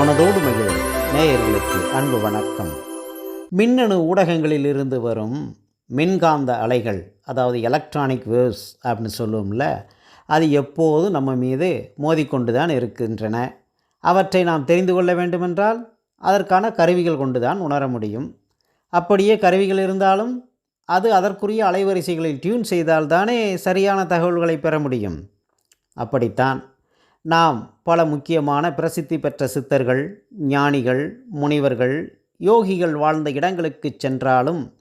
மனதோடு மகிழ். நேயர்களுக்கு அன்பு வணக்கம். மின்னணு ஊடகங்களில் இருந்து வரும் மின்காந்த அலைகள் அதாவது எலக்ட்ரானிக் வேவ்ஸ் அப்படின்னு சொல்லுவோம்ல அது எப்போதும் நம்ம மீது மோதிக்கொண்டு தான் இருக்கின்றன. அவற்றை நாம் தெரிந்து கொள்ள வேண்டுமென்றால் அதற்கான கருவிகள் கொண்டு தான் உணர முடியும். அப்படியே கருவிகள் இருந்தாலும் அது அதற்குரிய அலைவரிசைகளில் டியூன் செய்தால்தானே சரியான தகவல்களை பெற முடியும். அப்படித்தான் நாம் பல முக்கியமான பிரசித்தி பெற்ற சித்தர்கள் ஞானிகள் முனிவர்கள் யோகிகள் வாழ்ந்த இடங்களுக்கு சென்றாலும்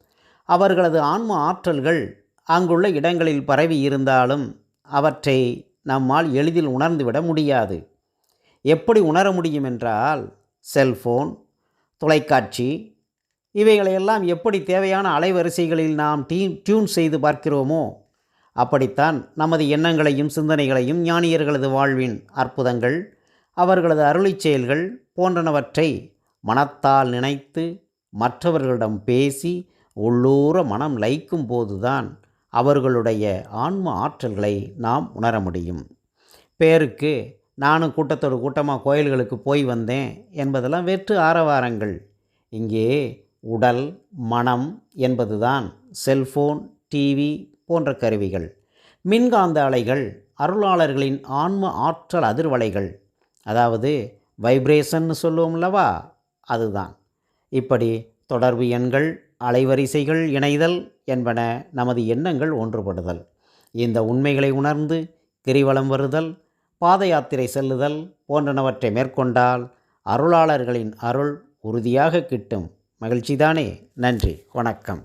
அவர்களது ஆன்ம ஆற்றல்கள் அங்குள்ள இடங்களில் பரவி இருந்தாலும் அவற்றை நம்மால் எளிதில் உணர்ந்துவிட முடியாது. எப்படி உணர முடியும் என்றால் செல்போன் தொலைக்காட்சி இவைகளையெல்லாம் எப்படி தேவையான அலைவரிசைகளில் நாம் டீ டியூன் செய்து பார்க்கிறோமோ அப்படித்தான் நமது எண்ணங்களையும் சிந்தனைகளையும் ஞானியர்களது வாழ்வின் அற்புதங்கள் அவர்களது அருளிச் செயல்கள் போன்றனவற்றை மனத்தால் நினைத்து மற்றவர்களிடம் பேசி உள்ளூர மனம் லயிக்கும் போதுதான் அவர்களுடைய ஆன்ம ஆற்றல்களை நாம் உணர முடியும். பேருக்கு நானும் கூட்டத்தோடு கூட்டமாக கோயில்களுக்கு போய் வந்தேன் என்பதெல்லாம் வெற்று ஆரவாரங்கள். இங்கே உடல் மனம் என்பதுதான் செல்ஃபோன் டிவி போன்ற கருவிகள். மின்காந்த அலைகள் அருளாளர்களின் ஆன்ம ஆற்றல் அதிர்வலைகள் அதாவது வைப்ரேஷன்னு சொல்லுவோம்லவா அதுதான். இப்படி தொடர்பு எண்கள் அலைவரிசைகள் இணைதல் என்பன நமது எண்ணங்கள் ஒன்றுபடுதல். இந்த உண்மைகளை உணர்ந்து கிரிவலம் வருதல் பாத யாத்திரை செல்லுதல் போன்றனவற்றை மேற்கொண்டால் அருளாளர்களின் அருள் உறுதியாக கிட்டும். மகிழ்ச்சிதானே? நன்றி. வணக்கம்.